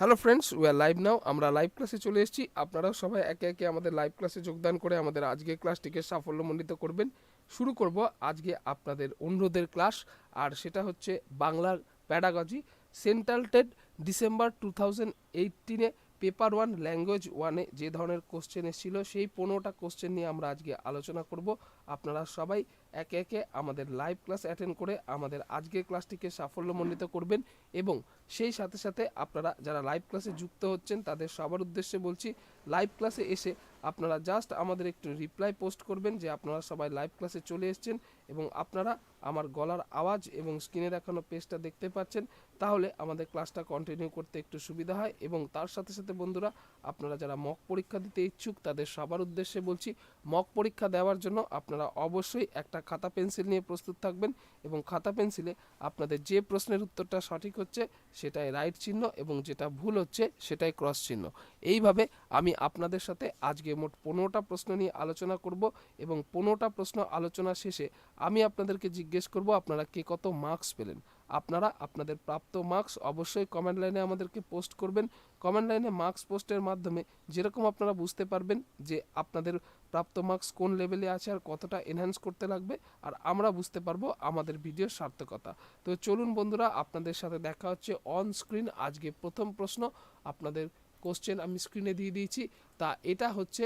Hello friends we are live now আমরা live ক্লাসে চলে এসেছি। আপনারাও সবাই একে একে আমাদের লাইভ ক্লাসে যোগদান করে আমাদের আজকের ক্লাসটিকে সাফল্যমণ্ডিত করবেন। শুরু করব আজকে আপনাদের অনুরোধের ক্লাস আর সেটা হচ্ছে বাংলার pedagogy central TET December two thousand এইটিনে paper one language ওয়ানে যে ধরনের কোশ্চেন এসেছিল, সেই পনেরোটা কোশ্চেন নিয়ে আমরা আজকে আলোচনা করব। আপনারা সবাই একে একে আমাদের লাইভ ক্লাস অ্যাটেন্ড করে আমাদের আজকের ক্লাসটিকে সাফল্যমণ্ডিত করবেন এবং সেই সাথে সাথে আপনারা যারা লাইভ ক্লাসে যুক্ত হচ্ছেন তাদের সবার উদ্দেশ্যে বলছি লাইভ ক্লাসে এসে আপনারা জাস্ট আমাদের একটু রিপ্লাই পোস্ট করবেন যে আপনারা সবাই লাইভ ক্লাসে চলে এসেছেন এবং আপনারা আমার গলার আওয়াজ এবং স্ক্রিনে দেখানো পেজটা দেখতে পাচ্ছেন, তাহলে আমাদের ক্লাসটা কন্টিনিউ করতে একটু সুবিধা হয় এবং তার সাথে সাথে বন্ধুরা, আপনারা যারা মক পরীক্ষা দিতে ইচ্ছুক, তাদের সবার উদ্দেশ্যে বলছি মক পরীক্ষা দেওয়ার জন্য আপনারা অবশ্যই একটা খাতা পেন্সিল নিয়ে প্রস্তুত থাকবেন এবং খাতা পেন্সিলে আপনাদের যে প্রশ্নের উত্তরটা সঠিক হচ্ছে, সেটাই রাইট চিহ্ন এবং যেটা ভুল হচ্ছে, সেটাই ক্রস চিহ্ন। এইভাবে আমি আপনাদের সাথে আজকে মোট পনেরোটা প্রশ্ন নিয়ে আলোচনা করব এবং পনেরোটা প্রশ্ন আলোচনা শেষে আমি আপনাদেরকে জিজ্ঞেস করব আপনারা কে কত মার্কস পেলেন। আপনারা আপনাদের প্রাপ্ত মার্কস অবশ্যই কমেন্ট লাইনে আমাদেরকে পোস্ট করবেন। কমেন্ট লাইনে মার্কস পোস্টের মাধ্যমে যেরকম আপনারা বুঝতে পারবেন যে আপনাদের প্রাপ্ত মার্কস কোন লেভেলে আছে আর কতটা এনহ্যান্স করতে লাগবে আর আমরা বুঝতে পারব আমাদের ভিডিওর সার্থকতা। তো চলুন বন্ধুরা, আপনাদের সাথে দেখা হচ্ছে অন স্ক্রিন আজকে প্রথম প্রশ্ন। আপনাদের কোশ্চেন আমি স্ক্রিনে দিয়ে দিয়েছি। তা এটা হচ্ছে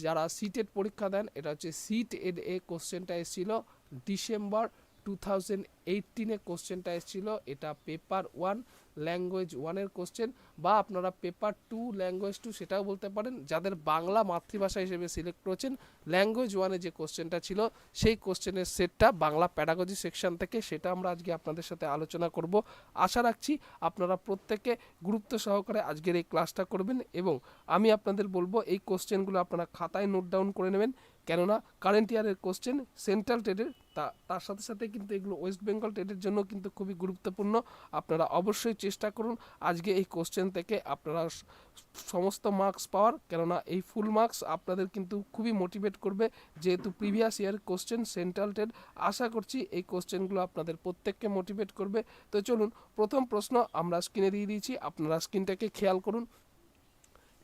যারা সিটেড পরীক্ষা দেন, এটা হচ্ছে সিট এড এ কোশ্চেনটা এসেছিল। ডিসেম্বর টু থাউজেন্ড এইটিনে কোশ্চেনটা এসেছিল, এটা পেপার ওয়ান ল্যাঙ্গুয়েজ ওয়ানের কোশ্চেন বা আপনারা পেপার টু ল্যাঙ্গুয়েজ টু সেটাও বলতে পারেন। যাদের বাংলা মাতৃভাষা হিসেবে সিলেক্ট করেছেন ল্যাঙ্গুয়েজ ওয়ানে যে কোশ্চেনটা ছিল, সেই কোশ্চেনের সেটটা বাংলা প্যাডাগজি সেকশন থেকে সেটা আমরা আজকে আপনাদের সাথে আলোচনা করব। আশা রাখছি আপনারা প্রত্যেকে গুরুত্ব সহকারে আজকের এই ক্লাসটা করবেন এবং আমি আপনাদের বলব, এই কোশ্চেনগুলো আপনারা খাতায় নোট ডাউন করে নেবেন। কেননা কারেন্ট ইয়ারের কোশ্চেন সেন্ট্রাল টেডের তা, তার সাথে সাথে কিন্তু এগুলো ওয়েস্ট বেঙ্গল টেডের জন্য কিন্তু খুবই গুরুত্বপূর্ণ। আপনারা অবশ্যই চেষ্টা করুন আজকে এই কোশ্চেন থেকে আপনারা সমস্ত মার্কস পাওয়ার, কেননা এই ফুল মার্কস আপনাদের কিন্তু খুবই মোটিভেট করবে। যেহেতু previous year question central TET আশা করছি এই কোশ্চেনগুলো আপনাদের প্রত্যেককে মোটিভেট করবে। তো চলুন, প্রথম প্রশ্ন আমরা স্ক্রিনে দিয়ে দিয়েছি। আপনারা স্ক্রিনটাকে খেয়াল করুন।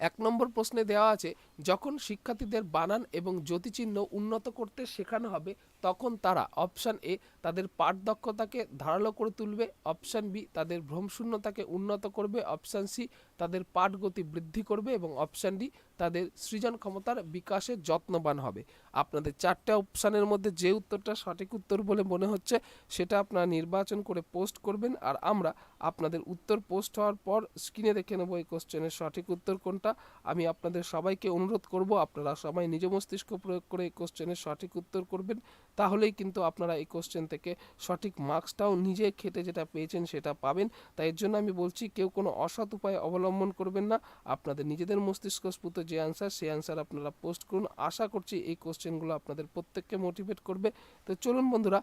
এক নম্বর প্রশ্নে দেওয়া আছে যখন শিক্ষার্থীদের বানান এবং জ্যোতিচিহ্ন উন্নত করতে শেখানো হবে তখন তারা অপশান এ তাদের পাঠ দক্ষতাকে ধারালো করে তুলবে, অপশান বি তাদের ভ্রমশূন্যতাকে উন্নত করবে, অপশান সি তাদের পাঠ গতি বৃদ্ধি করবে এবং অপশান ডি তাদের সৃজন ক্ষমতার বিকাশে যত্নবান হবে। আপনাদের চারটে অপশানের মধ্যে যে উত্তরটা সঠিক উত্তর বলে মনে হচ্ছে, সেটা আপনারা নির্বাচন করে পোস্ট করবেন আর আমরা আপনাদের উত্তর পোস্ট হওয়ার পর স্ক্রিনে দেখে নেব এই কোশ্চেনের সঠিক উত্তর কোনটা। আমি আপনাদের সবাইকে অনুরোধ করব, আপনারা সবাই নিজ মস্তিষ্ক প্রয়োগ করে এই কোশ্চেনের সঠিক উত্তর করবেন। তাহলেই কিন্তু আপনারা এই কোশ্চেন থেকে সঠিক মার্কসটাও নিজে খেটে যেটা পেয়েছেন সেটা পাবেন। তাই এর জন্য আমি বলছি, কেউ কোনো অসৎ উপায় অবলম্বন করবেন না। আপনাদের নিজেদের মস্তিষ্কস্ফূত যে অ্যান্সার সেই অ্যান্সার আপনারা পোস্ট করুন। আশা করছি এই কোশ্চেনগুলো আপনাদের প্রত্যেককে মোটিভেট করবে। তো চলুন বন্ধুরা,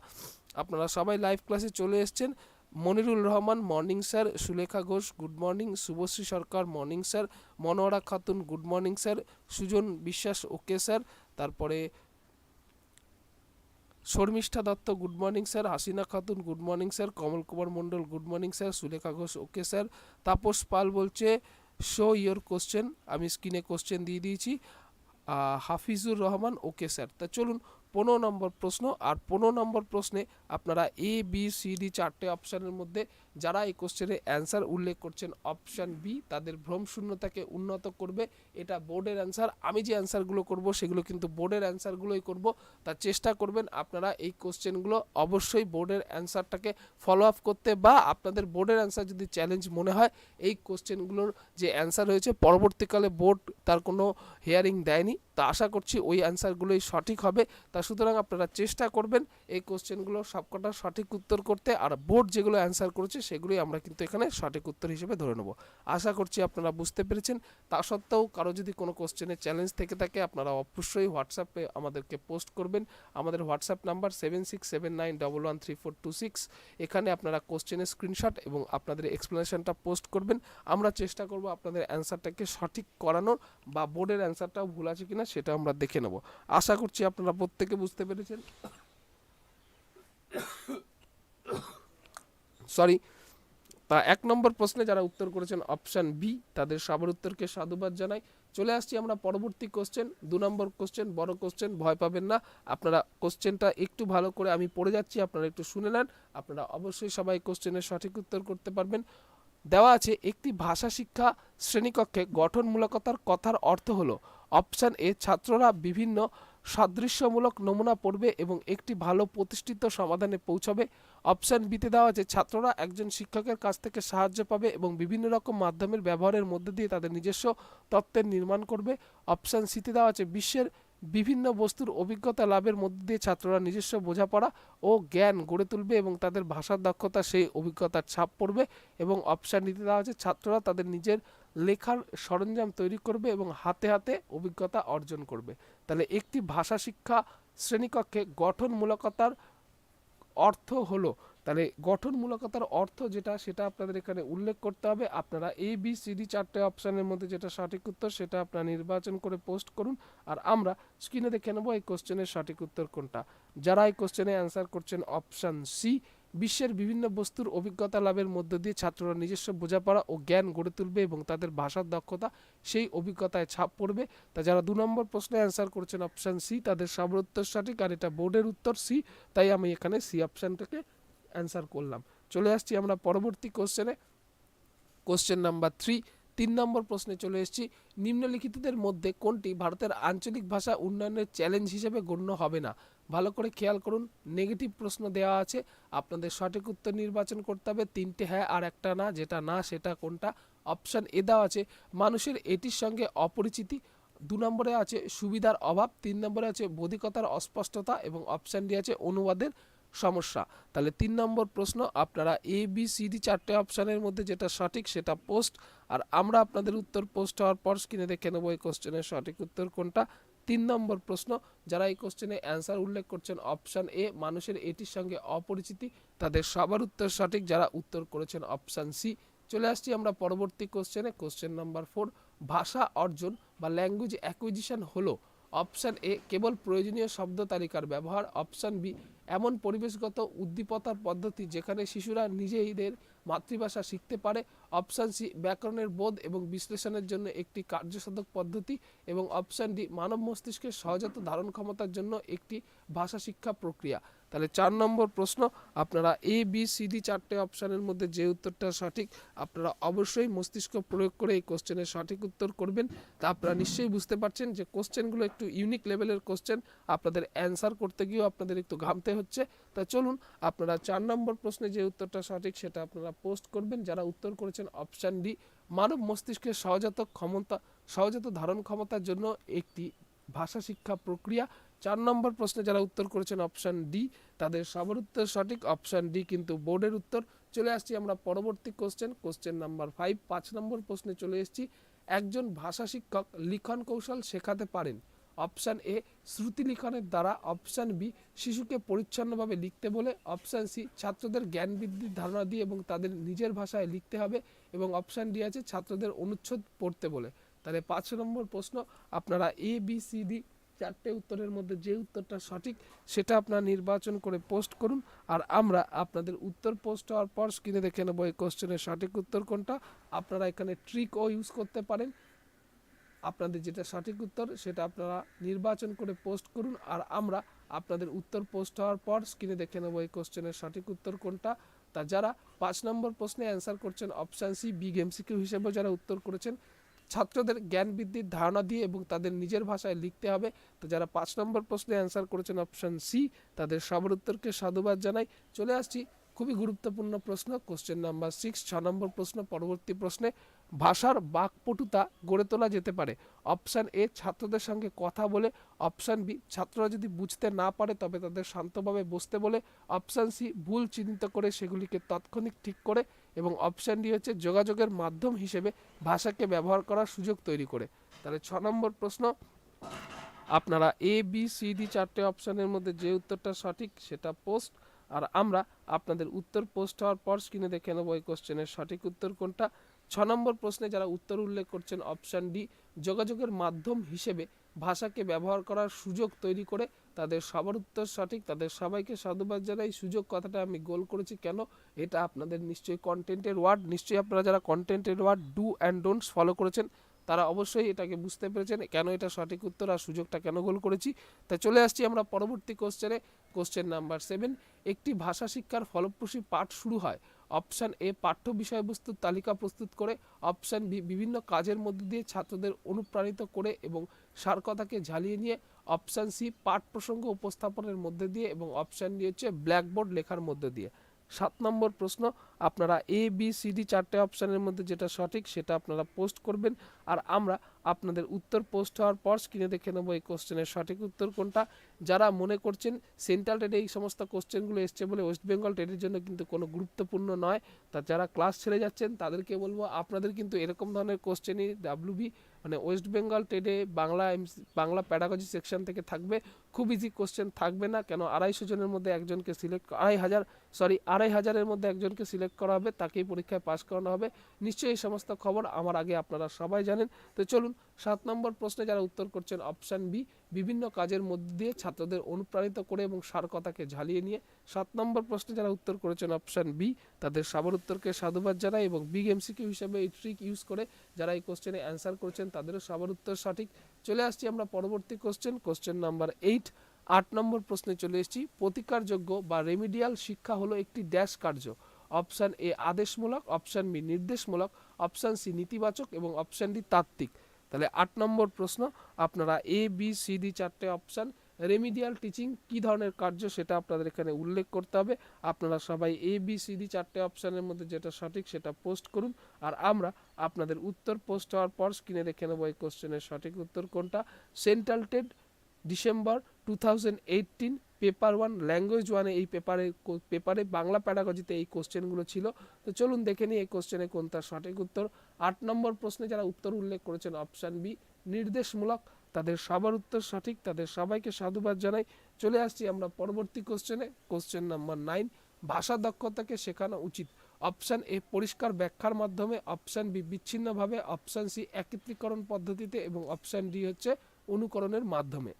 আপনারা সবাই লাইভ ক্লাসে চলে এসছেন। Monirul Rahman morning sir Sulekha Ghosh good morning Subhashree Sarkar morning sir Monowara Khatun good morning sir Sujan Biswas okay sir তারপরে Sharmistha Dutta good morning sir Hasina Khatun good morning sir Kamal Kumar Mondal good morning sir Sulekha Ghosh okay sir Tapas Pal বলছে show your question আমি স্ক্রিনে question দিয়ে দিয়েছি Hafizur Rahman okay sir তা চলুন পনেরো নম্বর প্রশ্ন, আর পনেরো নম্বর প্রশ্নে আপনারা এ বি সি ডি চারটে অপশানের মধ্যে যারা এই কোশ্চেনের অ্যান্সার উল্লেখ করছেন অপশান বি তাদের ভ্রম শূন্যতাকে উন্নত করবে। এটা বোর্ডের অ্যান্সার আমি যে অ্যান্সারগুলো করব, সেগুলো কিন্তু বোর্ডের অ্যান্সারগুলোই করব। তার চেষ্টা করবেন আপনারা এই কোশ্চেনগুলো অবশ্যই বোর্ডের অ্যান্সারটাকে ফলো আপ করতে বা আপনাদের বোর্ডের অ্যান্সার যদি চ্যালেঞ্জ মনে হয়, এই কোশ্চেনগুলোর যে অ্যান্সার হয়েছে, পরবর্তীকালে বোর্ড তার কোনো হিয়ারিং দেয়নি। তা আশা করছি ওই অ্যান্সারগুলোই সঠিক হবে। তা সুতরাং আপনারা চেষ্টা করবেন এই কোশ্চেনগুলো সবকটা সঠিক উত্তর করতে। আর বোর্ড যেগুলো অ্যান্সার করেছে সেগুলোই আমরা কিন্তু এখানে সঠিক উত্তর হিসেবে ধরে নেব। আশা করছি আপনারা বুঝতে পেরেছেন। তা সত্ত্বেও কারও যদি কোনো কোশ্চেনের চ্যালেঞ্জ থেকে থাকে, আপনারা অবশ্যই হোয়াটসঅ্যাপে আমাদেরকে পোস্ট করবেন। আমাদের WhatsApp number seven six seven nine double one three four two six এখানে আপনারা কোশ্চেনের স্ক্রিনশট এবং আপনাদের এক্সপ্লেনেশনটা পোস্ট করবেন। আমরা চেষ্টা করব আপনাদের অ্যান্সারটাকে সঠিক করানোর বা বোর্ডের অ্যান্সারটাও ভুল আছে কিনা সেটা আমরা দেখে নেব। আশা করছি আপনারা প্রত্যেকে বুঝতে পেরেছেন। সরি তা এক নম্বর প্রশ্নে যারা উত্তর করেছেন অপশন বি, তাদের সবার উত্তরকে সাধুবাদ জানাই। চলে আসছি আমরা পরবর্তী কোশ্চেন দু নম্বর কোশ্চেন বড় কোশ্চেন ভয় পাবেন না। আপনারা কোশ্চেনটা একটু ভালো করে আমি পড়ে যাচ্ছি, আপনারা একটু শুনে নেন। আপনারা অবশ্যই সবাই কোশ্চেনের সঠিক উত্তর করতে পারবেন। দেওয়া আছে, একটি ভাষা শিক্ষা শ্রেণীকক্ষে গঠনমূলকতার কথার অর্থ হলো, অপশান এ, ছাত্ররা বিভিন্ন সাদৃশ্যমূলক নমুনা পড়বে এবং একটি ভালো প্রতিষ্ঠিত সমাধানে পৌঁছাবে। অপশন বিতে দেওয়া আছে, ছাত্ররা একজন শিক্ষকের কাছ থেকে সাহায্য পাবে এবং বিভিন্ন রকম মাধ্যমের ব্যবহারের মধ্যে দিয়ে তাদের নিজস্ব তত্ত্বের নির্মাণ করবে। অপশন সিতে দেওয়া আছে, বিশ্বের বিভিন্ন বস্তুর অভিজ্ঞতা লাভের মধ্যে দিয়ে ছাত্ররা নিজস্ব বোঝাপড়া ও জ্ঞান গড়ে তুলবে এবং তাদের ভাষার দক্ষতা সেই অভিজ্ঞতার ছাপ পড়বে এবং অপশান নিতে দেওয়া আছে, ছাত্ররা তাদের নিজের লেখার সরঞ্জাম তৈরি করবে এবং হাতে হাতে অভিজ্ঞতা অর্জন করবে। তাহলে একটি ভাষা শিক্ষা শ্রেণীকক্ষে গঠনমূলকতার অর্থ হলো, তাহলে গঠনমূলকতার অর্থ যেটা, সেটা আপনাদের এখানে উল্লেখ করতে হবে। আপনারা এ বি সি ডি চারটে অপশানের মধ্যে যেটা সঠিক উত্তর, সেটা আপনারা নির্বাচন করে পোস্ট করুন। আর আমরা স্ক্রিনে দেখে নেব এই কোশ্চেনের সঠিক উত্তর কোনটা। যারা এই কোশ্চেনে অ্যান্সার করছেন অপশান সি বিশ্বের বিভিন্ন বস্তুর অভিজ্ঞতা লাভের মধ্য দিয়ে ছাত্ররা নিজস্ব বোঝাপড়া ও জ্ঞান গড়ে তুলবে এবং তাদের ভাষার দক্ষতা সেই অভিজ্ঞতায় ছাপ পড়বে। তা যারা দু নম্বর প্রশ্নে অ্যান্সার করছেন অপশান সি তাদের সর্বোত্তর সঠিক আর এটা বোর্ডের উত্তর সি তাই আমি এখানে সি অপশানটাকে অ্যান্সার করলাম। চলে আসছি আমরা পরবর্তী কোশ্চেনে কোশ্চেন নাম্বার থ্রি তিন নম্বর প্রশ্নে চলে এসেছি। নিম্নলিখিতদের মধ্যে কোনটি ভারতের আঞ্চলিক ভাষা উন্নয়নের চ্যালেঞ্জ হিসেবে গণ্য হবে না? ভালো করে খেয়াল করুন নেগেটিভ প্রশ্ন দেওয়া আছে। আপনাদের সঠিক উত্তর নির্বাচন করতে হবে। তিনটে হ্যাঁ আর একটা না, যেটা না, সেটা কোনটা? অপশান এ দেওয়া আছে, মানুষের এটির সঙ্গে অপরিচিতি। দু নম্বরে আছে সুবিধার অভাব, তিন নম্বরে আছে বৌদ্ধিকতার অস্পষ্টতা এবং অপশান ডি আছে অনুবাদের সমস্যা। তাহলে তিন নম্বর প্রশ্ন, আপনারা এ বি সি ডি চারটে অপশানের মধ্যে যেটা সঠিক সেটা পোস্ট আর আমরা আপনাদের উত্তর পোস্ট হওয়ার পর স্ক্রিনে দেখে নেব এই কোশ্চেনের সঠিক উত্তর কোনটা। তিন নম্বর প্রশ্ন, যারা এই কোশ্চেনে অ্যান্সার উল্লেখ করছেন অপশান এ মানুষের এটির সঙ্গে অপরিচিতি, তাদের সবার উত্তর সঠিক, যারা উত্তর করেছেন অপশান সি চলে আসছি আমরা পরবর্তী কোশ্চেনে কোশ্চেন নাম্বার ফোর ভাষা অর্জন বা ল্যাঙ্গুয়েজ অ্যাকুইজিশন হলো। অপশান এ কেবল প্রয়োজনীয় শব্দ তালিকার ব্যবহার অপশান বি এমন পরিবেশগত উদ্দীপতার পদ্ধতি যেখানে শিশুরা নিজেদের মাতৃভাষা শিখতে পারে অপশান সি ব্যাকরণের বোধ এবং বিশ্লেষণের জন্য একটি কার্যসাধক পদ্ধতি এবং অপশান ডি মানব মস্তিষ্কের সহজাত ধারণ ক্ষমতার জন্য একটি ভাষা শিক্ষা প্রক্রিয়া। তাহলে চার নম্বর প্রশ্ন, আপনারা এ বি সি ডি চারটে অপশানের মধ্যে যে উত্তরটা সঠিক, আপনারা অবশ্যই মস্তিষ্ক প্রয়োগ করে এই কোশ্চেনের সঠিক উত্তর করবেন। তা আপনারা নিশ্চয়ই বুঝতে পারছেন যে কোশ্চেনগুলো একটু ইউনিক লেভেলের কোশ্চেন আপনাদের অ্যান্সার করতে গিয়েও আপনাদের একটু ঘামতে হচ্ছে। তা চলুন, আপনারা চার নম্বর প্রশ্নে যে উত্তরটা সঠিক, সেটা আপনারা পোস্ট করবেন। যারা উত্তর করেছেন অপশান ডি মানব মস্তিষ্কের সহজাত ক্ষমতা, সহজাত ধারণ ক্ষমতার জন্য একটি ভাষা শিক্ষা প্রক্রিয়া। চার নম্বর প্রশ্নে যারা উত্তর করেছেন অপশান ডি তাদের সবার উত্তর সঠিক অপশান ডি কিন্তু বোর্ডের উত্তর। চলে আসছি আমরা পরবর্তী কোশ্চেন কোশ্চেন নাম্বার ফাইভ পাঁচ নম্বর প্রশ্নে চলে এসেছি। একজন ভাষা শিক্ষক লিখন কৌশল শেখাতে পারেন। অপশান এ শ্রুতি লিখনের দ্বারা অপশান বি শিশুকে পরিচ্ছন্নভাবে লিখতে বলে অপশান সি ছাত্রদের জ্ঞান বৃদ্ধির ধারণা দিয়ে এবং তাদের নিজের ভাষায় লিখতে হবে এবং অপশান ডি আছে ছাত্রদের অনুচ্ছেদ পড়তে বলে। তাহলে পাঁচ নম্বর প্রশ্ন, আপনারা এ বি সি ডি চারটে উত্তরের মধ্যে যে উত্তরটা সঠিক সেটা আপনারা নির্বাচন করে পোস্ট করুন। আর আমরা আপনাদের উত্তর পোস্ট হওয়ার পর স্ক্রিনে দেখে নেব এই কোশ্চেনের সঠিক উত্তর কোনটা। আপনারা এখানে ট্রিকও ইউজ করতে পারেন। আপনাদের যেটা সঠিক উত্তর সেটা আপনারা নির্বাচন করে পোস্ট করুন। আর আমরা আপনাদের উত্তর পোস্ট হওয়ার পর স্ক্রিনে দেখে নেব এই কোশ্চেনের সঠিক উত্তর কোনটা। তা যারা পাঁচ নম্বর প্রশ্নে অ্যান্সার করছেন অপশান সি বিগ এমসিকিউ হিসেবে যারা উত্তর করেছেন ছাত্রদের জ্ঞান বৃদ্ধির ধারণা দিয়ে এবং তাদের নিজের ভাষায় লিখতে হবে। তো যারা পাঁচ নম্বর প্রশ্নে অ্যান্সার করেছেন অপশান সি তাদের সবার উত্তরকে সাধুবাদ জানাই। চলে আসছি খুবই গুরুত্বপূর্ণ প্রশ্ন কোশ্চেন নাম্বার সিক্স ছ নম্বর প্রশ্ন, পরবর্তী প্রশ্নে। ভাষার বাকপটুতা গড়ে তোলা যেতে পারে। অপশান এ ছাত্রদের সঙ্গে কথা বলে। অপশান বি ছাত্ররা যদি বুঝতে না পারে, তবে তাদের শান্তভাবে বসতে বলে। অপশান সি ভুল চিহ্নিত করে সেগুলিকে তাৎক্ষণিক ঠিক করে। এবং অপশান ডি হচ্ছে যোগাযোগের মাধ্যম হিসেবে ভাষাকে ব্যবহার করার সুযোগ তৈরি করে। তাহলে ছ নম্বর প্রশ্ন, আপনারা এ বি সি ডি চারটে অপশানের মধ্যে যে উত্তরটা সঠিক সেটা পোস্ট আর আমরা আপনাদের উত্তর পোস্ট হওয়ার পর স্ক্রিনে দেখে নেব এই কোশ্চেনের সঠিক উত্তর কোনটা। ছ নম্বর প্রশ্নে যারা উত্তর উল্লেখ করছেন অপশান ডি যোগাযোগের মাধ্যম হিসেবে ভাষাকে ব্যবহার করার সুযোগ তৈরি করে তাদের সবার উত্তর সঠিক, তাদের সবাইকে সাধুবাদ জানাই। সুযোগ কথাটা আমি গোল করেছি কেন? এটা আপনাদের নিশ্চয়ই কন্টেন্টের ওয়ার্ড নিশ্চয়ই আপনারা যারা কন্টেন্টের word do and don'ts follow করেছেন, তারা অবশ্যই এটাকে বুঝতে পেরেছেন কেন এটা সঠিক উত্তর আর সুযোগটা কেন গোল করেছি। তাই চলে আসছি আমরা পরবর্তী কোশ্চেনে কোশ্চেন নাম্বার সেভেন একটি ভাষা শিক্ষার ফলপ্রসূ পাঠ শুরু হয়। অপশান এ পাঠ্য বিষয়বস্তুর তালিকা প্রস্তুত করে, অপশান বি বিভিন্ন কাজের মধ্য দিয়ে ছাত্রদের অনুপ্রাণিত করে এবং সারকথাকে ঝালিয়ে নিয়ে, অপশান সি পাঠ প্রসঙ্গ উপস্থাপনের মধ্যে দিয়ে এবং অপশান ডি হচ্ছে ব্ল্যাকবোর্ড লেখার মধ্যে দিয়ে। সাত নম্বর প্রশ্ন, আপনারা এ, বি, সি, ডি চারটে অপশানের মধ্যে যেটা সঠিক সেটা আপনারা পোস্ট করবেন। আর আমরা আপনাদের উত্তর পোস্ট হওয়ার পর স্ক্রিনে দেখে নেব এই কোশ্চেনের সঠিক উত্তর কোনটা। যারা মনে করছেন সেন্ট্রাল টেটে এই সমস্ত কোশ্চেনগুলো এসছে বলে ওয়েস্ট বেঙ্গল টেটের জন্য কিন্তু কোনো গুরুত্বপূর্ণ নয়। তা যারা ক্লাস ছেড়ে যাচ্ছেন তাদেরকে বলব আপনাদের কিন্তু এরকম ধরনের কোশ্চেনই ডাব্লিউবি মানে ওয়েস্ট বেঙ্গল টেটে বাংলা বাংলা প্যাডাগজি সেকশন থেকে থাকবে। খুব ইজি কোশ্চেন থাকবে না, কেন আড়াইশো জনের মধ্যে একজনকে সিলেক্ট আড়াই হাজার সরি, আড়াই হাজারের মধ্যে একজনকে সিলেক্ট করা হবে, তাকেই পরীক্ষায় পাস করানো হবে। নিশ্চয়ই এই সমস্ত খবর আমার আগে আপনারা সবাই জানেন। তো চলুন, সাত নম্বর প্রশ্নে যারা উত্তর করছেন, অপশান বি, বিভিন্ন কাজের মধ্যে দিয়ে ছাত্রদের অনুপ্রাণিত করে এবং সারকথাকে ঝালিয়ে নিয়ে। সাত নম্বর প্রশ্নে যারা উত্তর করেছেন, অপশান বি, তাদের সবার উত্তরকে সাধুবাদ জানাই এবং বিগ এমসিকিউ হিসাবে এই ট্রিক ইউজ করে যারা এই কোশ্চেনে অ্যান্সার করেছেন, তাদেরও সবার উত্তর সঠিক। চলে আসছি আমরা পরবর্তী কোশ্চেন কোশ্চেন নাম্বার এইট আট নম্বর প্রশ্নে চলে এসেছি, প্রতিকারযোগ্য বা রেমিডিয়াল শিক্ষা হলো একটি ড্যাশ কার্য। অপশান এ আদেশমূলক, অপশান বি নির্দেশমূলক, অপশান সি নেতিবাচক এবং অপশান ডি তাত্ত্বিক। তাহলে আট নম্বর প্রশ্ন, আপনারা এ, বি, সি, ডি চারটে অপশান, রেমিডিয়াল টিচিং কি ধরনের কার্য সেটা আপনাদের এখানে উল্লেখ করতে হবে। আপনারা সবাই এ, বি, সি, ডি চারটে অপশানের মধ্যে যেটা সঠিক সেটা পোস্ট করুন আর আমরা আপনাদের উত্তর পোস্ট হওয়ার পর স্ক্রিনে দেখে নেব এই কোশ্চেনের সঠিক উত্তর কোনটা। Central TET December two thousand eighteen paper one language ওয়ানে এই পেপারে পেপারে বাংলা প্যাডাগজিতে এই কোশ্চেনগুলো ছিল। তো চলুন দেখে নিই এই কোশ্চেনে কোন তার সঠিক উত্তর। আট নম্বর প্রশ্নে যারা উত্তর উল্লেখ করেছেন অপশান বি নির্দেশমূলক। তাদের সবার উত্তর সঠিক, তাদের সবাইকে সাধুবাদ জানাই। চলে আসছি আমরা পরবর্তী কোশ্চেনে কোশ্চেন নাম্বার নাইন ভাষা দক্ষতাকে শেখানো উচিত। অপশান এ পরিষ্কার ব্যাখ্যার মাধ্যমে। অপশান বি বিচ্ছিন্নভাবে। অপশান সি একত্রীকরণ পদ্ধতিতে। এবং অপশান ডি হচ্ছে অনুকরণের মাধ্যমে।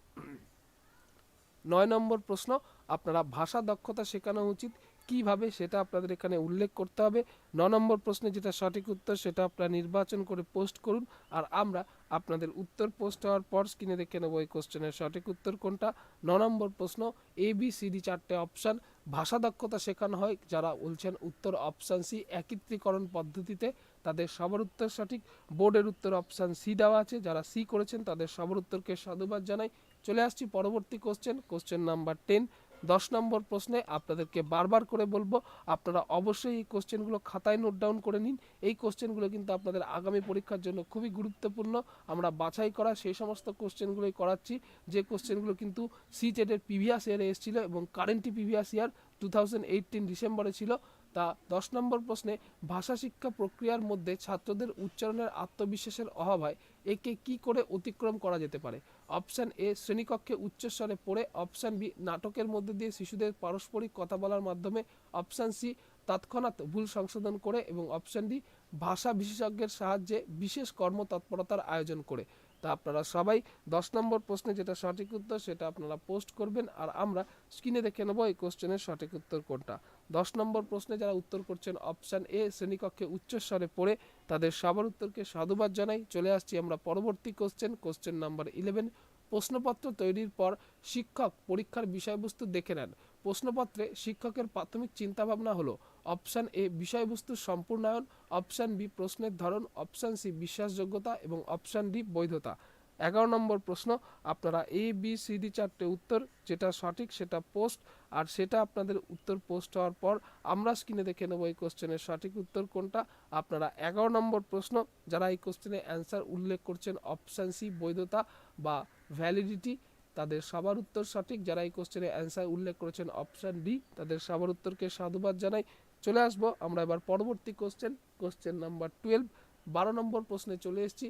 নয় নম্বর প্রশ্ন, আপনারা ভাষা দক্ষতা শেখানো উচিত। কীভাবে সেটা আপনাদের এখানে উল্লেখ করতে হবে? ন নম্বর প্রশ্নে যেটা সঠিক উত্তর, সেটা আপনারা নির্বাচন করে পোস্ট করুন। আর আমরা আপনাদের উত্তর পোস্ট হওয়ার পর স্ক্রিনে দেখে নেব এই কোশ্চেনের সঠিক উত্তর কোনটা। ন নম্বর প্রশ্ন এ বি সি ডি চারটে অপশান ভাষা দক্ষতা শেখানো হয়। যারা বলছেন উত্তর অপশান সি একত্রীকরণ পদ্ধতিতে, তাদের সবার উত্তর সঠিক। বোর্ডের উত্তর অপশান সি দেওয়া আছে। যারা সি করেছেন, তাদের সবার উত্তরকে সাধুবাদ জানাই। চলে আসছি পরবর্তী কোশ্চেন কোশ্চেন নাম্বার টেন দশ নম্বর প্রশ্নে আপনাদেরকে বারবার করে বলব, আপনারা অবশ্যই এই কোশ্চেনগুলো খাতায় নোট ডাউন করে নিন। এই কোশ্চেনগুলো কিন্তু আপনাদের আগামী পরীক্ষার জন্য খুবই গুরুত্বপূর্ণ। আমরা বাছাই করা সেই সমস্ত কোশ্চেনগুলোই করাচ্ছি। যে কোশ্চেনগুলো কিন্তু সি টেটের প্রিভিয়াস ইয়ারে এসেছিল এবং currently previous year two thousand ডিসেম্বরে ছিল। তা দশ নম্বর প্রশ্নে ভাষা শিক্ষা প্রক্রিয়ার মধ্যে ছাত্রদের উচ্চারণের আত্মবিশ্বাসের অভাব হয় একে কি করে অতিক্রম করা যেতে পারে? অপশান এ, শ্রেণীকক্ষে উচ্চস্বরে পড়ে। অপশান বি, নাটকের মধ্যে দিয়ে শিশুদের পারস্পরিক কথা বলার মাধ্যমে। অপশান সি, তৎক্ষণাৎ ভুল সংশোধন করে এবং অপশান ডি, ভাষা বিশেষজ্ঞের সাহায্যে বিশেষ কর্মতৎপরতার আয়োজন করে। তা আপনারা সবাই দশ নম্বর প্রশ্নে যেটা সঠিক উত্তর সেটা আপনারা পোস্ট করবেন। আর আমরা স্ক্রিনে দেখে নেব এই কোশ্চেনের সঠিক উত্তর কোনটা। দশ নম্বর প্রশ্নে যারা উত্তর করছেন অপশান এ শ্রেণীকক্ষে উচ্চস্বরে পড়ে তাদের সবার উত্তরকে সাধুবাদ জানাই। চলে আসছি আমরা পরবর্তী কোশ্চেন কোশ্চেন নাম্বার ইলেভেন প্রশ্নপত্র তৈরির পর শিক্ষক পরীক্ষার বিষয়বস্তু দেখে নেন। প্রশ্নপত্রে শিক্ষকের প্রাথমিক চিন্তাভাবনা হলো অপশান এ বিষয়বস্তুর সম্পূর্ণায়ন অপশান বি প্রশ্নের ধরন অপশান সি বিশ্বাসযোগ্যতা এবং অপশান ডি বৈধতা। এগারো নম্বর প্রশ্ন, আপনারা এ বি সি ডি চারটে উত্তর, যেটা সঠিক সেটা পোস্ট আর সেটা আপনাদের উত্তর পোস্ট হওয়ার পর আমরা স্ক্রিনে দেখে নেব এই কোশ্চেনের সঠিক উত্তর কোনটা। আপনারা এগারো নম্বর প্রশ্ন, যারা এই কোশ্চেনের অ্যান্সার উল্লেখ করছেন অপশান সি বৈধতা বা ভ্যালিডিটি তাদের সবার উত্তর সঠিক। যারা এই কোশ্চেনের অ্যান্সার উল্লেখ করেছেন অপশান ডি তাদের সবার উত্তরকে সাধুবাদ জানাই। চলে আসব আমরা এবার পরবর্তী কোশ্চেন কোশ্চেন নাম্বার টুয়েলভ বারো নম্বর প্রশ্নে চলে এসেছি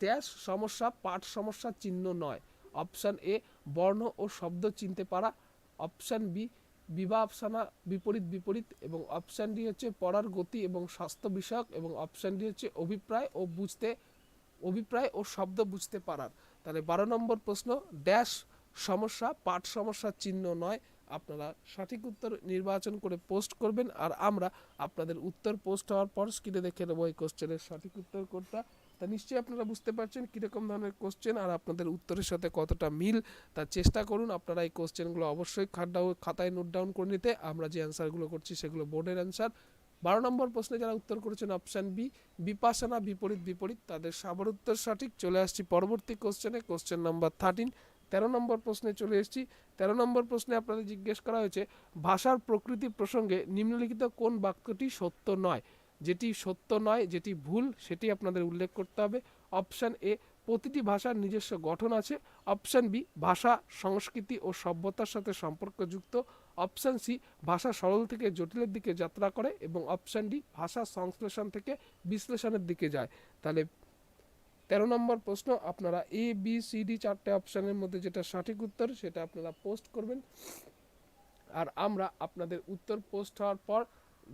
ড্যাশ সমস্যা, পাঠ সমস্যা, চিহ্ন নয়। অপশান এ, বর্ণ ও শব্দ চিনতে পারা। অপশান বি, বিভাবসানা বিপরীত বিপরীত এবং অপশান ডি হচ্ছে পড়ার গতি এবং স্বাস্থ্য বিষয়ক এবং অপশান ডি হচ্ছে অভিপ্রায় ও বুঝতে, অভিপ্রায় ও শব্দ বুঝতে পারার। তাহলে বারো নম্বর প্রশ্ন, ড্যাশ সমস্যা, পাঠ সমস্যার চিহ্ন নয়। আপনারা সঠিক উত্তর নির্বাচন করে পোস্ট করবেন আর আমরা আপনাদের উত্তর পোস্ট হওয়ার পর স্ক্রিনে দেখে নেব এই কোশ্চেনের সঠিক উত্তর কোনটা তা নিশ্চয়ই আপনারা বুঝতে পারছেন কীরকম ধরনের কোশ্চেন আর আপনাদের উত্তরের সাথে কতটা মিল তার চেষ্টা করুন আপনারা এই কোশ্চেনগুলো অবশ্যই খাতায় নোট ডাউন করে নিতে। আমরা যে অ্যান্সারগুলো করছি সেগুলো বোর্ডের অ্যান্সার বারো নম্বর প্রশ্নে যারা উত্তর করেছেন অপশান বি বিপাশানা বিপরীত বিপরীত, তাদের সবার উত্তর সঠিক। চলে আসছি পরবর্তী কোশ্চেনে কোশ্চেন নাম্বার থার্টিন তেরো নম্বর প্রশ্নে চলে এসেছি। তেরো নম্বর প্রশ্নে আপনাদের জিজ্ঞেস করা হয়েছে, ভাষার প্রকৃতি প্রসঙ্গে নিম্নলিখিত কোন বাক্যটি সত্য নয়? যেটি সত্য নয়, যেটি ভুল, সেটি আপনাদের উল্লেখ করতে হবে। অপশান এ, প্রতিটি ভাষার নিজস্ব গঠন আছে। অপশান বি, ভাষা, সংস্কৃতি ও সভ্যতার সাথে সম্পর্কযুক্ত। অপশান সি, ভাষা সরল থেকে জটিলের দিকে যাত্রা করে এবং অপশান ডি, ভাষা সংশ্লেষণ থেকে বিশ্লেষণের দিকে যায়। তাহলে তেরো নম্বর প্রশ্ন, আপনারা এ, বি, সি, ডি চারটে অপশানের মধ্যে যেটা সঠিক উত্তর, সেটা আপনারা পোস্ট করবেন। আর আমরা আপনাদের উত্তর পোস্ট হওয়ার পর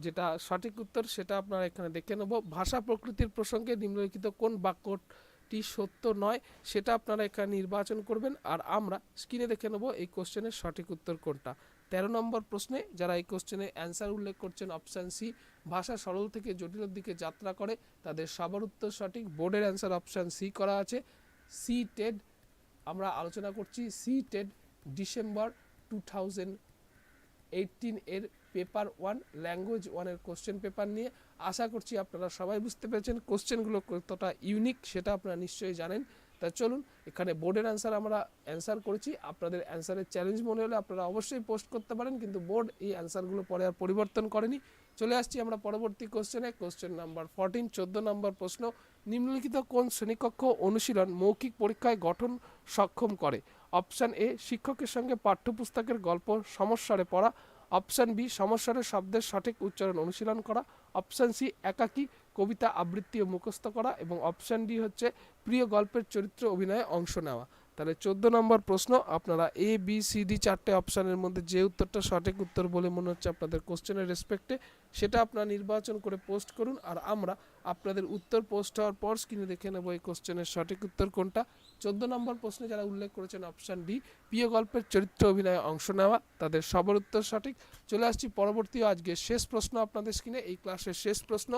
যেটা সঠিক উত্তর সেটা আপনারা এখানে দেখে নেব। ভাষা প্রকৃতির প্রসঙ্গে নিম্নলিখিত কোন বাক্যটি সত্য নয় সেটা আপনারা এখানে নির্বাচন করবেন। আর আমরা স্ক্রিনে দেখে নেব এই কোশ্চেনের সঠিক উত্তর কোনটা। তেরো নম্বর প্রশ্নে যারা এই কোশ্চেনে অ্যান্সার উল্লেখ করছেন অপশান সি ভাষা সরল থেকে জটিলের দিকে যাত্রা করে, তাদের সবার উত্তর সঠিক। বোর্ডের অ্যান্সার অপশান সি করা আছে। সি টেড আমরা আলোচনা করছি C TET December two thousand eighteen এর পেপার ওয়ান, ল্যাঙ্গুয়েজ ওয়ানের কোশ্চেন পেপার নিয়ে আশা করছি আপনারা সবাই বুঝতে পেরেছেন কোশ্চেনগুলো কতটা ইউনিক সেটা আপনারা নিশ্চয়ই জানেন। তা চলুন, এখানে বোর্ডের অ্যান্সার আমরা অ্যান্সার করেছি। আপনাদের অ্যান্সারের চ্যালেঞ্জ মনে হলে আপনারা অবশ্যই পোস্ট করতে পারেন, কিন্তু বোর্ড এই অ্যান্সারগুলো পরে আর পরিবর্তন করেনি। চলে আসছি আমরা পরবর্তী কোশ্চেনে কোশ্চেন নাম্বার ফোরটিন চোদ্দ নম্বর প্রশ্ন। নিম্নলিখিত কোন শ্রেণীকক্ষ অনুশীলন মৌখিক পরীক্ষায় গঠন সক্ষম করে? অপশান এ শিক্ষকের সঙ্গে পাঠ্যপুস্তকের গল্প সমস্যারে পড়া। অপশান বি সমস্যার শব্দের সঠিক উচ্চারণ অনুশীলন করা। অপশান সি, একাকী কবিতা আবৃত্তি ও মুখস্থ করা এবং অপশান ডি হচ্ছে, প্রিয় গল্পের চরিত্র অভিনয়ে অংশ নেওয়া। তাহলে চোদ্দ নম্বর প্রশ্ন, আপনারা এ, বি, সি, ডি চারটে অপশানের মধ্যে যে উত্তরটা সঠিক উত্তর বলে মনে হচ্ছে আপনাদের কোশ্চেনের রেসপেক্টে সেটা আপনারা নির্বাচন করে পোস্ট করুন। আর আমরা আপনাদের উত্তর পোস্ট হওয়ার পর স্ক্রিনে দেখে নেব এই কোশ্চেনের সঠিক উত্তর কোনটা। চোদ্দ নম্বর প্রশ্নে যারা উল্লেখ করেছেন অপশান ডি, প্রিয় গল্পের চরিত্র অভিনয়ে অংশ নেওয়া, তাদের সবার উত্তর সঠিক। চলে আসছি পরবর্তী আজকে শেষ প্রশ্ন আপনাদের স্ক্রিনে। এই ক্লাসের শেষ প্রশ্ন,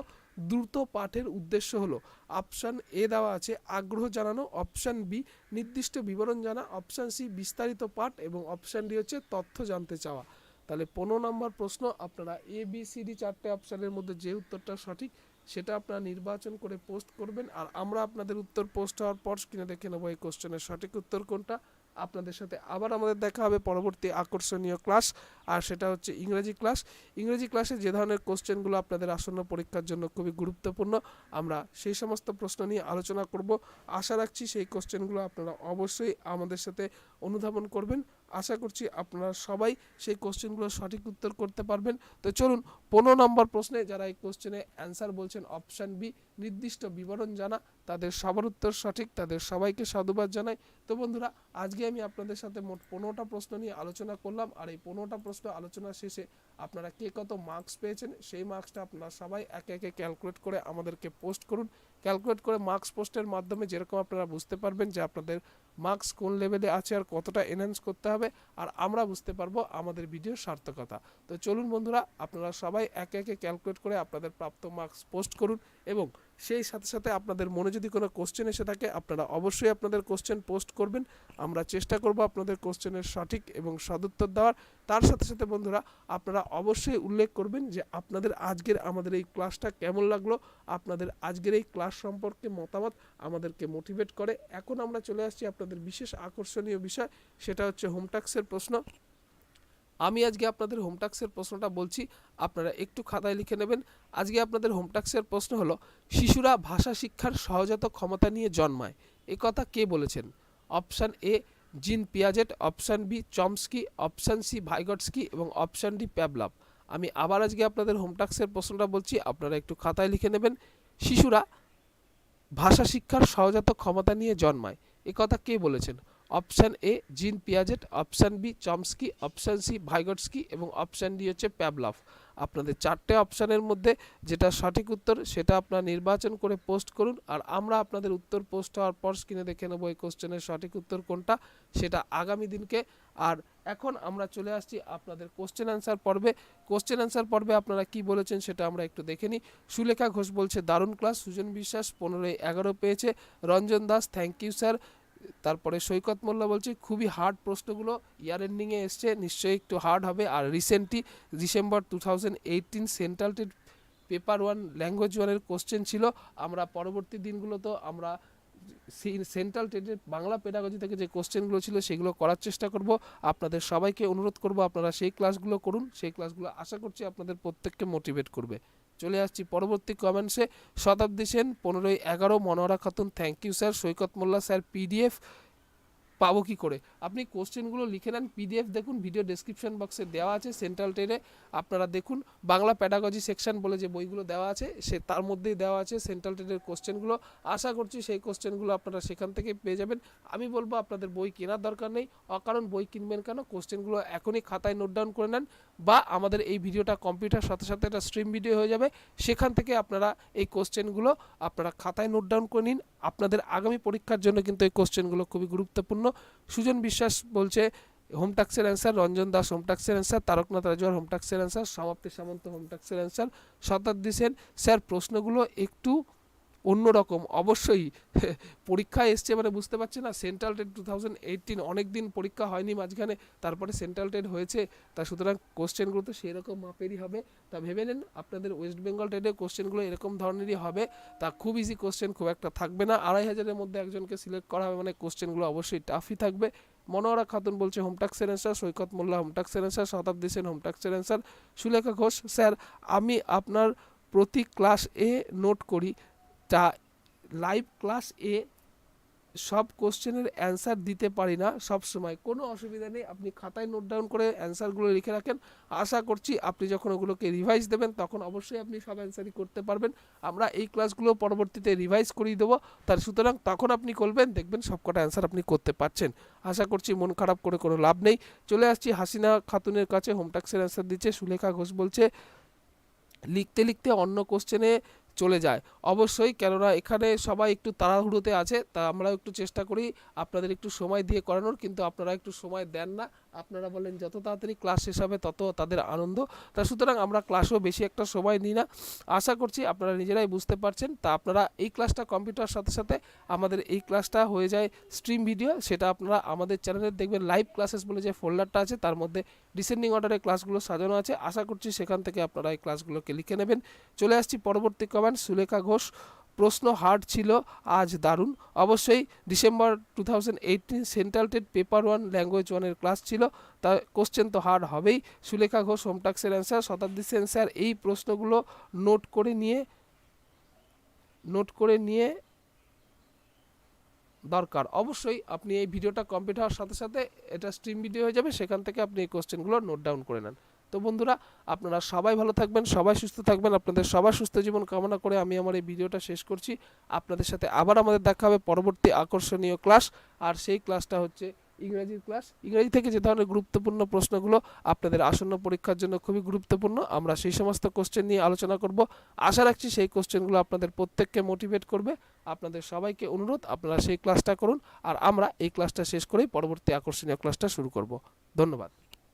দ্রুত পাঠের উদ্দেশ্য হলো, অপশান এ দেওয়া আছে, আগ্রহ জানানো, অপশান বি, নির্দিষ্ট বিবরণ জানা, অপশান সি, বিস্তারিত পাঠ, এবং অপশান ডি হচ্ছে তথ্য জানতে চাওয়া। তাহলে পনেরো নম্বর প্রশ্ন, আপনারা এ, বি, সি, ডি চারটে অপশানের মধ্যে যে উত্তরটা সঠিক সেটা আপনারা নির্বাচন করে পোস্ট করবেন আর আমরা আপনাদের উত্তর পোস্ট হওয়ার পর স্ক্রিনে দেখে নেব এই কোশ্চেনের সঠিক উত্তর কোনটা। আপনাদের সাথে আবার আমাদের দেখা হবে পরবর্তী আকর্ষণীয় ক্লাস আর সেটা হচ্ছে ইংরেজি ক্লাস ইংরেজি ক্লাসে যে ধরনের কোশ্চেনগুলো আপনাদের আসন্ন পরীক্ষার জন্য খুবই গুরুত্বপূর্ণ, আমরা সেই সমস্ত প্রশ্ন নিয়ে আলোচনা করব। আশা রাখছি সেই কোশ্চেনগুলো আপনারা অবশ্যই আমাদের সাথে অনুধাবন করবেন। আশা করছি আপনারা সবাই সেই কোশ্চেনগুলো সঠিক উত্তর করতে পারবেন। তো চলুন, পনেরো নম্বর প্রশ্নে যারা এই কোশ্চেনে অ্যান্সার বলছেন অপশান বি নির্দিষ্ট বিবরণ জানা, তাদের সবার উত্তর সঠিক, তাদের সবাইকে সাধুবাদ জানাই। তো বন্ধুরা, আজকে আমি আপনাদের সাথে মোট পনেরোটা প্রশ্ন নিয়ে আলোচনা করলাম, আর এই পনেরোটা প্রশ্ন আলোচনা শেষে আপনারা কে কত মার্কস পেয়েছেন, সেই মার্কসটা আপনারা সবাই একে একে ক্যালকুলেট করে আমাদেরকে পোস্ট করুন। ক্যালকুলেট করে মার্কস পোস্টের মাধ্যমে যেরকম আপনারা বুঝতে পারবেন যে আপনাদের মার্কস কোন লেভেলে আছে আর কতটা এনহ্যান্স করতে হবে, আর আমরা বুঝতে পারব আমাদের ভিডিওর সার্থকতা। তো চলুন বন্ধুরা, আপনারা সবাই একে একে ক্যালকুলেট করে আপনাদের প্রাপ্ত মার্কস পোস্ট করুন এবং সেই সাথে সাথে আপনাদের মনে যদি কোনো কোশ্চেন এসে থাকে, আপনারা অবশ্যই আপনাদের কোশ্চেন পোস্ট করবেন। আমরা চেষ্টা করব আপনাদের কোশ্চেনের সঠিক এবং সদুত্তর দেওয়ার। তার সাথে সাথে বন্ধুরা, আপনারা অবশ্যই উল্লেখ করবেন যে আপনাদের আজকের আমাদের এই ক্লাসটা কেমন লাগল, আপনাদের আজকের এই ক্লাস সম্পর্কে মতামত আমাদেরকে মোটিভেট করে। এখন আমরা চলে আসছি আপনাদের বিশেষ আকর্ষণীয় বিষয়, সেটা হচ্ছে হোমটাক্সের প্রশ্ন। আমি আজকে আপনাদের হোমটাক্সের প্রশ্নটা বলছি, আপনারা একটু খাতায় লিখে নেবেন। আজকে আপনাদের হোমটাক্সের প্রশ্ন হলো, শিশুরা ভাষা শিক্ষার সহজাত ক্ষমতা নিয়ে জন্মায়। এ কথা কে বলেছেন? Option A, Jean Piaget, option B, Chomsky, option C, Vygotsky এবং অপশান ডি, প্যাবলাভ। আমি আবার আজকে আপনাদের হোমটাক্সের প্রশ্নটা বলছি, আপনারা একটু খাতায় লিখে নেবেন। শিশুরা ভাষা শিক্ষার সহজাত ক্ষমতা নিয়ে জন্মায়। এ কথা কে বলেছেন? Option A Jean Piaget, option B Chomsky, option C Vygotsky এবং অপশান ডি হচ্ছে প্যাবলভ। আপনাদের চারটে অপশানের মধ্যে যেটা সঠিক উত্তর সেটা আপনারা নির্বাচন করে পোস্ট করুন আর আমরা আপনাদের উত্তর পোস্ট হওয়ার পর স্ক্রিনে দেখে নেব এই কোশ্চেনের সঠিক উত্তর কোনটা, সেটা আগামী দিনকে। আর এখন আমরা চলে আসছি আপনাদের কোশ্চেন অ্যান্সার পর্বে। কোশ্চেন অ্যান্সার পর্বে আপনারা কি বলেছেন সেটা আমরা একটু দেখে নিই। সুলেখা ঘোষ বলছে, দারুণ ক্লাস। সুজন বিশ্বাস পনেরোই এগারো পেয়েছে। Ranjan Das, thank you sir. তারপরে সৈকত মোল্লা বলছে, খুবই হার্ড প্রশ্নগুলো ইয়ার এন্ডিংয়ে এসছে, নিশ্চয়ই একটু হার্ড হবে। আর recently December two thousand eighteen paper one language ওয়ানের কোশ্চেন ছিল। আমরা পরবর্তী দিনগুলোতেও আমরা সেন্ট্রাল টেটের বাংলা পেডাগজি থেকে যে কোশ্চেনগুলো ছিল সেগুলো করার চেষ্টা করব। আপনাদের সবাইকে অনুরোধ করব, আপনারা সেই ক্লাসগুলো করুন। সেই ক্লাসগুলো আশা করছি আপনাদের প্রত্যেককে মোটিভেট করবে। চলে আসছি পরবর্তী কমেন্টসে শতাব্দী সেন, পনেরোই এগারো Manohara Khatun thank you sir Saikat Molla sir PDF পাবো কি করে? আপনি কোশ্চেনগুলো লিখে নেন পিডিএফ দেখুন ভিডিও ডেসক্রিপশন বক্সে দেওয়া আছে সেন্ট্রাল টেনে আপনারা দেখুন, বাংলা প্যাডাগজি সেকশন বলে যে বইগুলো দেওয়া আছে, সে তার মধ্যেই দেওয়া আছে সেন্ট্রাল টেনের কোশ্চেনগুলো আশা করছি সেই কোশ্চেনগুলো আপনারা সেখান থেকে পেয়ে যাবেন। আমি বলব আপনাদের বই কেনার দরকার নেই। অকারণ বই কিনবেন কেন? কোশ্চেনগুলো এখনই খাতায় নোট ডাউন করে নেন। বা আমাদের এই ভিডিওটা কম্পিউটার সাথে সাথে একটা স্ট্রিম ভিডিও হয়ে যাবে। সেখান থেকে আপনারা এই কোশ্চেনগুলো আপনারা খাতায় নোট ডাউন করে নিন। আপনাদের আগামী পরীক্ষার জন্য কিন্তু এই কোশ্চেনগুলো খুবই গুরুত্বপূর্ণ। সুজন বিশ্বাস বলছে হোম টাক্সের অ্যান্সার রঞ্জন দাস হোম টাক্সের অ্যান্সার তারকনাথ রাজওয়ার হোম টাক্সের অ্যান্সার সমাপ্তি সামন্ত হোম টাক্সের অ্যান্সার শতাব্দী সেন স্যার প্রশ্নগুলো একটু অন্যরকম। অবশ্যই পরীক্ষায় এসছে মানে বুঝতে পারছি না। Central TET two thousand eighteen অনেক দিন পরীক্ষা হয়নি মাঝখানে, তারপরে সেন্ট্রাল টেট হয়েছে, তা সুতরাং কোশ্চেনগুলো তো সেরকম মাপেরই হবে। তা ভেবে নেন, আপনাদের ওয়েস্ট বেঙ্গল টেটের কোশ্চেনগুলো এরকম ধরনেরই হবে। তা খুব ইজি কোশ্চেন খুব একটা থাকবে না। আড়াই হাজারের মধ্যে একজনকে সিলেক্ট করা হবে মানে কোশ্চেনগুলো অবশ্যই টাফই থাকবে। মনোহরা খাতুন বলছে হোমটাক্সের অ্যান্সার সৈকত মোল্লা হোমটাক্সের অ্যান্সার শতাব্দী সেন হোমটাক্সের অ্যান্সার সুলেখা ঘোষ স্যার আমি আপনার প্রতি ক্লাস এ নোট করি। তা লাইভ ক্লাস এ সব কোশ্চেনের অ্যান্সার দিতে পারি না সব সময়। কোনো অসুবিধা নেই, আপনি খাতায় নোট ডাউন করে অ্যান্সারগুলো লিখে রাখেন। আশা করছি আপনি যখন ওগুলোকে রিভাইজ দেবেন, তখন অবশ্যই আপনি সব অ্যান্সারই করতে পারবেন। আমরা এই ক্লাসগুলো পরবর্তীতে রিভাইজ করিয়ে দেবো। তার সুতরাং তখন আপনি করবেন, দেখবেন সবকটা অ্যান্সার আপনি করতে পারছেন। আশা করছি মন খারাপ করে কোনো লাভ নেই। চলে আসছি হাসিনা খাতুনের কাছে। হোমটাক্সের অ্যান্সার দিচ্ছে, সুলেখা ঘোষ বলছে, লিখতে লিখতে অন্য কোশ্চেনে চলে যায়। অবশ্যই কেননা এখানে সবাই একটু তাড়াহুড়োতে আছে, তা আমরা একটু চেষ্টা করি আপনাদের একটু সময় দিয়ে করানোর, কিন্তু আপনারা একটু সময় দেন না। আপনারা বলেন যত তাড়াতাড়ি ক্লাস শেষ হবে, তত তাদের আনন্দ। তা সুতরাং আমরা ক্লাসও বেশি একটা সময় নিই না। আশা করছি আপনারা নিজেরাই বুঝতে পারছেন। তা আপনারা এই ক্লাসটা কম্পিউটার সাথে সাথে আমাদের এই ক্লাসটা হয়ে যায় স্ট্রিম ভিডিও সেটা আপনারা আমাদের চ্যানেলে দেখবেন। লাইভ ক্লাসেস বলে যে ফোল্ডারটা আছে, তার মধ্যে ডিসেন্ডিং অর্ডারে ক্লাসগুলো সাজানো আছে। আশা করছি সেখান থেকে আপনারা এই ক্লাসগুলোকে লিখে নেবেন। চলে আসছি পরবর্তী কমেন্ট সুলেখা ঘোষ। প্রশ্ন হার্ড ছিল, আজ দারুণ। অবশ্যই December two thousand eighteen central TET paper one language ওয়ানের ক্লাস ছিল, তা কোশ্চেন তো হার্ড হবেই। সুলেখা ঘোষ হোমটাক্সের অ্যান্সার শতাব্দী সেন স্যার এই প্রশ্নগুলো নোট করে নিয়ে নোট করে নিয়ে দরকার। অবশ্যই আপনি এই ভিডিওটা কমপ্লিট হওয়ার সাথে সাথে এটা স্ট্রিম ভিডিও হয়ে যাবে, সেখান থেকে আপনি এই কোশ্চেনগুলো নোট ডাউন করে নেন। তো বন্ধুরা, আপনারা সবাই ভালো থাকবেন, সবাই সুস্থ থাকবেন। আপনাদের সবার সুস্থ জীবন কামনা করে আমি আমার এই ভিডিওটা শেষ করছি। আপনাদের সাথে আবার আমাদের দেখা হবে পরবর্তী আকর্ষণীয় ক্লাস। আর সেই ক্লাসটা হচ্ছে ইংরেজির ক্লাস। ইংরেজি থেকে যে ধরনের গুরুত্বপূর্ণ প্রশ্নগুলো আপনাদের আসন্ন পরীক্ষার জন্য খুবই গুরুত্বপূর্ণ, আমরা সেই সমস্ত কোশ্চেন নিয়ে আলোচনা করব। আশা রাখছি সেই কোশ্চেনগুলো আপনাদের প্রত্যেককে মোটিভেট করবে। আপনাদের সবাইকে অনুরোধ, আপনারা সেই ক্লাসটা করুন। আর আমরা এই ক্লাসটা শেষ করেই পরবর্তী আকর্ষণীয় ক্লাসটা শুরু করব। ধন্যবাদ।